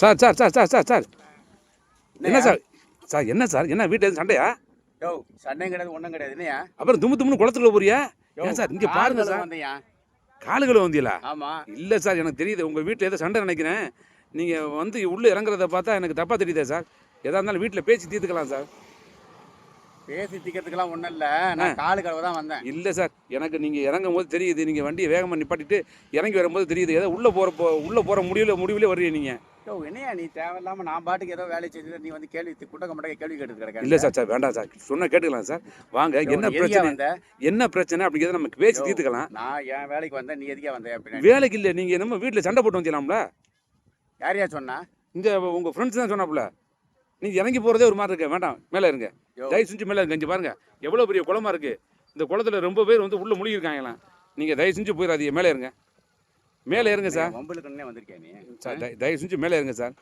Sir sir sir sir sir sir. என்ன sir? Sir என்ன sir? என்ன வீட்டில் சண்டையா? யோ சண்டையும் கிடையாது ஒன்றும் கிடையாது. இல்லையா அப்புறம் தும்மு தும்முன்னு குளத்துக்குள்ள போறியா? ஏன் சார் இங்கே பாருங்க சார். வந்தையா? காலுகளை வந்தீங்களா? ஆமா. இல்லை சார் எனக்கு தெரியுது உங்கள் வீட்டில் ஏதோ சண்டை நினைக்கிறேன். நீங்கள் வந்து உள்ளே இறங்குறத பார்த்தா எனக்கு தப்பாக தெரியுதே சார். எதா இருந்தாலும் வீட்டில் பேசி தீர்த்துக்கலாம் சார். பேசி திக்கிறதுக்கெல்லாம் ஒன்றும் இல்லை. நான் காலு கழுவ தான் வந்தேன். இல்லை சார் எனக்கு நீங்கள் இறங்கும் போது தெரியுது நீங்கள் வண்டியை வேகமாக நிப்பாட்டிட்டு இறங்கி வரும்போது தெரியுது. ஏதோ உள்ளே போகிற உள்ளே போகிற முடிவில் முடிவிலே வர்றீங்க நீங்கள் யோ என்னையா நீ தேவையில்லாம நான் பாட்டுக்கு ஏதோ வேலை செஞ்சு நீ வந்து கேள்வி குட்டக்க மட்டக்க கேள்வி கேட்டு கிடக்க? இல்லை சார் சார் வேண்டாம் சார். சொன்னால் கேட்டுக்கலாம் சார். வாங்க என்ன பிரச்சனை? வந்த? என்ன பிரச்சனை அப்படிங்கிறத நம்ம பேசி. தீர்த்துக்கலாம். நான் என் வேலைக்கு வந்தேன் நீ எதுக்கே வந்த? அப்படின்னு. வேலைக்கு இல்லை நீங்கள் என்னமோ வீட்டில் சண்டை போட்டு வந்தீங்களாம்ல யாரையா சொன்னா? இங்கே உங்கள் ஃப்ரெண்ட்ஸ் தான் சொன்னாப்புல. நீங்கள் இறங்கி போகிறதே ஒரு மாதிரி இருக்கு. வேண்டாம் மேலே இருங்க. தயவு செஞ்சு மேலே இருங்க இங்கே பாருங்க. எவ்வளோ பெரிய குளமா இருக்குது இந்த குளத்துல ரொம்ப பேர் வந்து உள்ளே முழுகிருக்காங்களாம். நீங்கள் தயவு செஞ்சு போயிடாதீங்க மேலே இருங்க. மேலே இருங்க சார். வம்புலுக்குன்னே வந்திருக்கேன். சார் தய- தயவு செஞ்சு மேலே இருங்க சார்?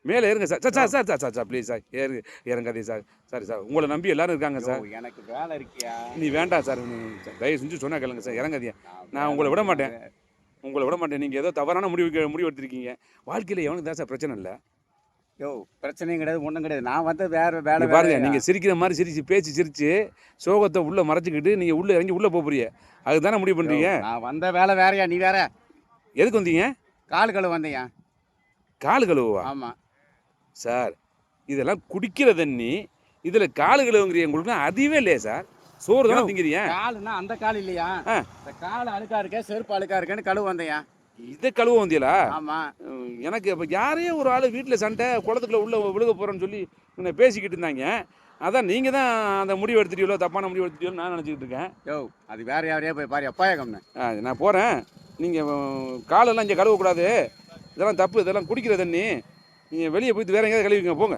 மேலே இருங்க sir. Sir sir sir sir sir please sir. ஏறு இறங்காதீங்க சார். Sorry sir. உங்களை நம்பி எல்லாரும் இருக்காங்க சார். எனக்கு வேலை இருக்கியா? நீ வேண்டாம் சார். தயவு செஞ்சு சொன்னா கேளுங்க சார். இறங்காதீங்க. நான் உங்களை விட மாட்டேன். உங்களை விட மாட்டேன். நீங்கள் ஏதோ தவறான முடிவு முடிவு எடுத்திருக்கீங்க வாழ்க்கையில் எவனுக்கு தான் சார் பிரச்சனை இல்லை? யோ பிரச்சனையும் கிடையாது ஒன்றும் கிடையாது. நான் வந்து வேற வேலை பாருங்க? நீங்கள் சிரிக்கிற மாதிரி சிரிச்சு பேச்சு சிரிச்சு சோகத்தை உள்ளே மறைச்சிக்கிட்டு நீங்கள் உள்ளே இறங்கி உள்ளே போகிறீங்க அதுக்கு தானே முடிவு பண்ணுறீங்க நான் வந்த வேலை வேறயா நீ வேற? எதுக்கு வந்தீங்க? கால் கழுவு வந்தையா கால் கழுவுவா? ஆமா. சார் இதெல்லாம் குடிக்கிற தண்ணி இதில் கால் கழுவுங்கிறீங்க. உங்களுக்கு அதுவே இல்லையா சார்? சோறு தானே. திங்கிறீங்க? காலுன்னா அந்த கால் இல்லையா. இந்த கால் அழுக்கா இருக்க செருப்பு அழுக்கா இருக்கேன்னு கழுவு வந்தையா இதை கழுவ வந்தீங்களா ஆமா. உம், எனக்கு இப்போ யாரையோ ஒரு ஆள் வீட்டில் சண்டை குளத்துக்குள்ள உள்ள விழுக போகிறேன்னு சொல்லி உன்னை பேசிக்கிட்டு இருந்தாங்க. அதான் நீங்கள் தான் அந்த முடிவு எடுத்துட்டீங்களோ தப்பான முடிவு எடுத்துட்டீங்களோ நான் நினச்சிக்கிட்டு இருக்கேன். யோ அது வேற யாரையா போய் பாரு அப்பாயகம்னு. ஆ, நான் போகிறேன் நீங்கள் காலெல்லாம் இங்கே கழுவக்கூடாது. இதெல்லாம் தப்பு இதெல்லாம் குடிக்கிற தண்ணி நீங்கள் வெளியே போயிட்டு வேற எங்கேயாவது கழுவிங்க போங்க.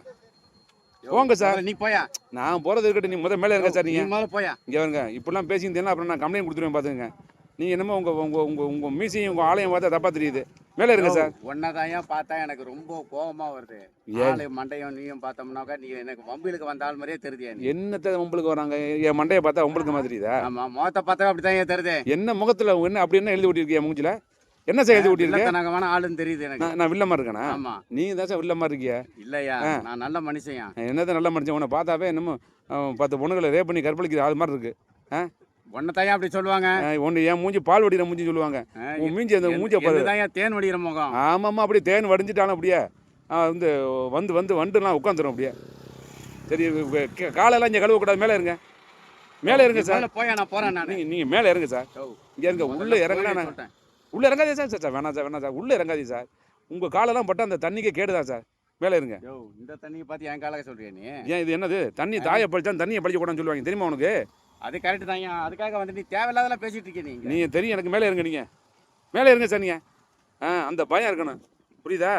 போங்க சார். நீ போயா. நான் போகிறது இருக்கட்டும் நீ முதல் மேலே இருங்க சார் நீங்கள் முதல்ல போயா. இங்கே வருங்க. இப்படிலாம் பேசியிருந்தீங்கன்னா அப்புறம் நான் கம்ப்ளைண்ட் கொடுத்துருவேன் பார்த்துங்க நீங்கள் என்னமோ உங்கள் உங்கள் உங்கள் உங்கள் மீசையும் உங்கள் ஆலயம் பார்த்தா தப்பாக தெரியுது. மேலே இருங்க சார். உன்னதாயா பார்த்தா எனக்கு ரொம்ப கோவமா வருது? ஆளு மண்டையும் நீயும் பார்த்தோம்னாக்கா நீ எனக்கு வம்பிலுக்கு வந்த ஆள் மாதிரியே தெரியுதியா நீ. என்னத்தை உங்களுக்கு வராங்க? என் மண்டையை பார்த்தா உங்களுக்கு மாதிரி தெரியுதா? ஆமா முகத்தை பார்த்தா அப்படித்தான் ஏன் தெரியுது? என்ன முகத்தில் என்ன அப்படி என்ன எழுதி ஓட்டியிருக்கியா மூஞ்சில? என்ன சார் எழுதி ஓட்டியிருக்க? இல்லத்தனகமான ஆளுன்னு தெரியுது எனக்கு. நான் நான் வில்லமா இருக்கேனா? ஆமா. நீங்க தான் சார் வில்லமா இருக்கிய? இல்லையா நான் நல்ல மனுஷன்யா என்னதான் நல்ல மனுஷன்? உன்னை பார்த்தாவே என்னமோ பத்து பொண்ணுகளை ரேப் பண்ணி கற்பழிக்கிற ஆள் மாதிரி இருக்கு. உன்னதாயா அப்படி சொல்லுவாங்க. ஒன்று என் மூஞ்சி பால் வடிகிற மூஞ்சி சொல்லுவாங்க. உன் மூஞ்சி அந்த மூஞ்சியை பாரு. என்னதான் தேன் வடிகிற முகம்? ஆமாம்மா அப்படியே தேன் வடிஞ்சிட்டாலும் அப்படியே. வந்து வந்து வந்து வந்துலாம் உட்காந்துரும் அப்படியே. சரி க- க- காலெல்லாம் இங்கே கழுவக்கூடாது. மேலே இருங்க. மேலே இருங்க சார். போயா நான் போறேன் நான். நீங்கள் மேலே இருங்க சார். இங்கே இருங்க உள்ளே இறங்கினா நான் உள்ளே இறங்காதே சார். சார் சார் வேணாம் சார் வேணாம் சார். உள்ளே இறங்காதீங்க சார். உங்கள் காலெல்லாம் பட்டா அந்த தண்ணிக்கே கேடுதான் சார். மேலே இருங்க. இந்த தண்ணியை பார்த்து என் காலக சொல்றியா நீ? ஏன் இது என்னது? தண்ணி தாயை பழிச்சா தண்ணியை பழிக்க கூடாதுன்னு சொல்லுவாங்க. தெரியுமா உனக்கு? அது கரெக்ட் தான் அதுக்காக வந்து நீ தேவையில்லாதெல்லாம் பேசிட்டு இருக்கீங்க நீங்க. நீங்கள் தெரியும் எனக்கு மேலே இருங்க நீங்கள் மேலே இருங்க சார் நீங்கள் ஆ அந்த பயம் இருக்கணும். புரியுதா?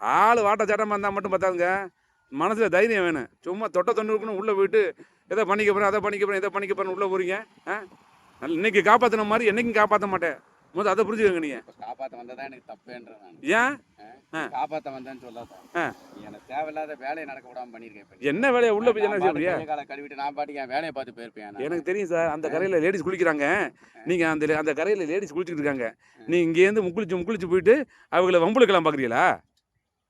ஆள் வாட்ட சட்டமாக இருந்தால் மட்டும் பார்த்தாங்க மனசில் தைரியம் வேணும். சும்மா தொட்ட தொண்ணூறு உள்ளே போயிட்டு எதை பண்ணிக்க போகிறேன் அதை பண்ணிக்க போகிறேன் இதை பண்ணிக்க போகிறேன் உள்ளே போகிறீங்க ஆ? நல்ல- இன்னைக்கு காப்பாற்றின மாதிரி என்னைக்கும் காப்பாற்ற மாட்டேன். முதல்ல அதை புரிஞ்சுக்கோங்க நீங்கள் இப்ப காப்பாத்த வந்ததா எனக்கு தப்பேன்ற ஏன்? ஆ. காப்பாத்த வந்தேன்னு சொல்லாத? எனக்கு தேவையில்லாத வேலையை நடக்க விடாம பண்ணிருக்கேன். என்ன வேலையை உள்ளே போய் என்ன நான் செய்ய பாட்டுக்கு முடியும் கையை காலை கழுவிட்டு நான் பாட்டுக்கு என் வேலையை பார்த்து போயிருப்பேன். எனக்கு தெரியும் சார் அந்த கரையில் லேடிஸ் குளிக்கிறாங்க. நீங்கள் அந்த அந்த கரையில் லேடிஸ் குளிச்சுட்டு இருக்காங்க. நீ இங்கேருந்து முக்குளிச்சு முக்குளிச்சு போயிட்டு அவங்கள வம்புளுக்கெல்லாம் பார்க்குறீங்களா?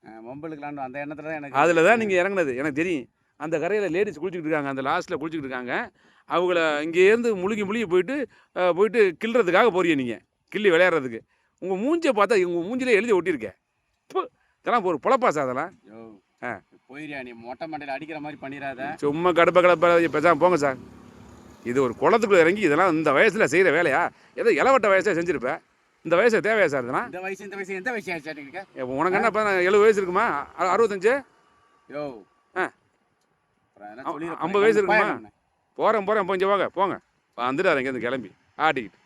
ஆ, வம்பிழுக்கலான்னு அந்த எண்ணத்துல தான் எனக்கு அதில் தான் நீங்கள் இறங்குனது. எனக்கு தெரியும். அந்த கரையில் லேடிஸ் குளிச்சுட்டு இருக்காங்க. அந்த லாஸ்ட்டில் குளிச்சுட்டு இருக்காங்க. அவங்கள இங்கேருந்து முழுகி முழுகி போயிட்டு போயிட்டு கிள்றதுக்காக போறீங்க நீங்கள் கிள்ளி விளையாடுறதுக்கு. உங்கள் மூஞ்சியை பார்த்தா உங்கள் மூஞ்சிலே எழுதி ஒட்டியிருக்கேன் இப்போ இதெல்லாம் ஒரு பொழப்பா சார் அதெல்லாம் ஆ. போயிரியா நீ? மொட்டை மண்டையில அடிக்கிற மாதிரி பண்ணிடாத. சும்மா கடுப்ப கடுப்ப பேசாம போங்க சார். இது ஒரு குளத்துக்குள்ள இறங்கி இதெல்லாம் இந்த வயசில் செய்கிற வேலையா? ஏதோ இளவட்ட வயசாக செஞ்சுருப்பேன் இந்த வயசு தேவையா சார் இதெல்லாம்? இந்த வயசு இந்த வயசு எந்த வயசு இப்போ உனக்கு என்ன இப்போ எழுபது வயசு இருக்குமா? அறுபத்தஞ்சு? யோ. ஆ. ஐம்பது. வயசு இருக்குமா? போகிறேன் போகிறேன் போஞ்ச வாங்க போங்க. வந்துட்டார் இங்கேருந்து கிளம்பி. ஆட்டிக்கிட்டு.